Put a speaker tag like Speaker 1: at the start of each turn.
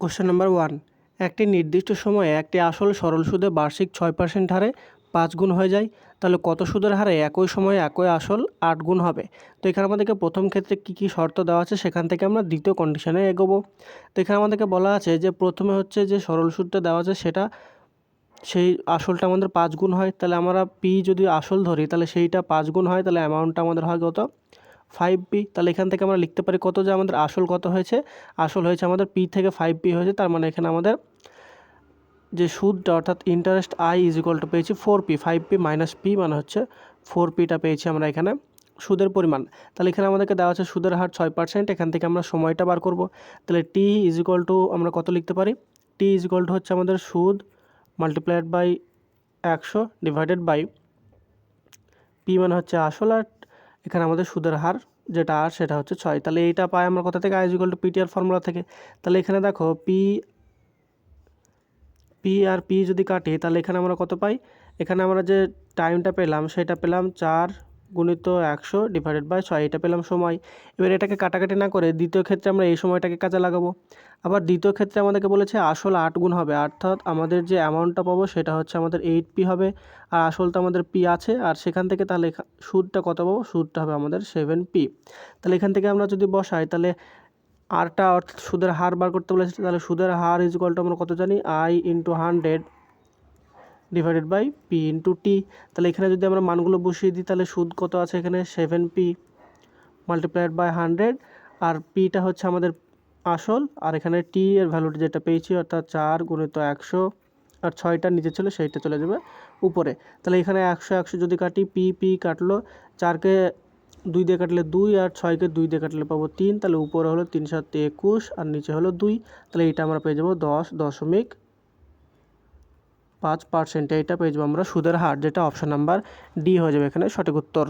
Speaker 1: Question number one একটি নির্দিষ্ট সময়ে একটি আসল সরল সুদে বার্ষিক ছয় পার্সেন্ট হারে পাঁচ গুণ হয়ে যায়। তাহলে কত সুদের হারে একই সময়ে একই আসল আট গুণ হবে? তো এখানে আমাদেরকে প্রথম ক্ষেত্রে কী কী শর্ত দেওয়া আছে সেখান থেকে আমরা দ্বিতীয় কন্ডিশনে এগোবো। তো এখানে আমাদেরকে বলা আছে যে প্রথমে হচ্ছে যে সরল সুদটা দেওয়া আছে সেটা সেই আসলটা আমাদের পাঁচ গুণ হয়। তাহলে আমরা পি যদি আসল ধরি তাহলে সেইটা পাঁচ গুণ হয়। তাহলে অ্যামাউন্টটা আমাদের হয় কত? ফাইভ পি তাহলে এখান থেকে আমরা লিখতে পারি কত যে আমাদের আসল কত হয়েছে। আসল হয়েছে আমাদের পি থেকে ফাইভ পি হয়েছে, তার মানে এখানে আমাদের যে সুদটা, অর্থাৎ interest I is equal to পেয়েছি four P five P minus P মানে হচ্ছে ফোর পিটা পেয়েছি আমরা এখানে সুদের পরিমাণ। তাহলে এখানে আমাদেরকে দেওয়া আছে সুদের হার ছয় পার্সেন্ট এখান থেকে আমরা সময়টা বার করব। তাহলে টি ইজ ইকুয়াল টু আমরা কত লিখতে পারি? টি ইজ ইকুয়াল টু হচ্ছে আমাদের সুদ মাল্টিপ্লাইড বাই একশো ডিভাইডেড বাই পি মানে হচ্ছে আসল আর এখানে আমাদের সুদের হার যেটা আর সেটা হচ্ছে ছয়। তাহলে এইটা পাই আমরা কোথা থেকে? I equal to PTR formula থেকে। তাহলে এখানে দেখো পি পি আর পি যদি কাটি, তাহলে এখানে আমরা কত পাই? এখানে আমরা যে টাইমটা পেলাম, সেটা পেলাম চার গুণিত একশো ডিভাইডেড বাই ছয়, এটা পেলাম সময়। এবার এটাকে কাটাকাটি না করে দ্বিতীয় ক্ষেত্রে আমরা এই সময়টাকে কাজে লাগাবো। আবার দ্বিতীয় ক্ষেত্রে আমাদেরকে বলেছে আসল আট গুণ হবে, অর্থাৎ আমাদের যে অ্যামাউন্টটা পাবো সেটা হচ্ছে আমাদের এইট পি হবে, আর আসল তো আমাদের পি আছে, আর সেখান থেকে তাহলে সুদটা কত পাবো? সুদটা হবে আমাদের সেভেন পি তাহলে এখান থেকে আমরা যদি বসাই, তাহলে আরটা অর্থাৎ সুদের হার বার করতে বলেছে, তাহলে সুদের হার ইজ আমরা কত জানি? I into hundred divided by P into T তাহলে এখানে যদি আমরা মানগুলো বসিয়ে দিই, তাহলে সুদ কত আছে এখানে? Seven P multiplied by hundred আর পিটা হচ্ছে আমাদের আসল। আর এখানে টি এর ভ্যালুটা যেটা পেয়েছি, অর্থাৎ চার গুণিত একশো। আর ছয়টা নিচে ছিল, সেইটা চলে যাবে উপরে। তাহলে এখানে একশো একশো যদি কাটি পি পি কাটলো, চারকে দুই দিয়ে কাটলে দুই, আর ছয়কে দুই দিয়ে কাটলে পাবো তিন। তাহলে উপরে হলো তিন সাত একুশ, আর নিচে হলো দুই। তাহলে এটা আমরা পেয়ে যাব দশ দশমিক পাঁচ পার্সেন্ট এইটা পেয়ে যাব আমরা সুদের হার, যেটা অপশন নাম্বার ডি হয়ে যাবে এখানে সঠিক উত্তর।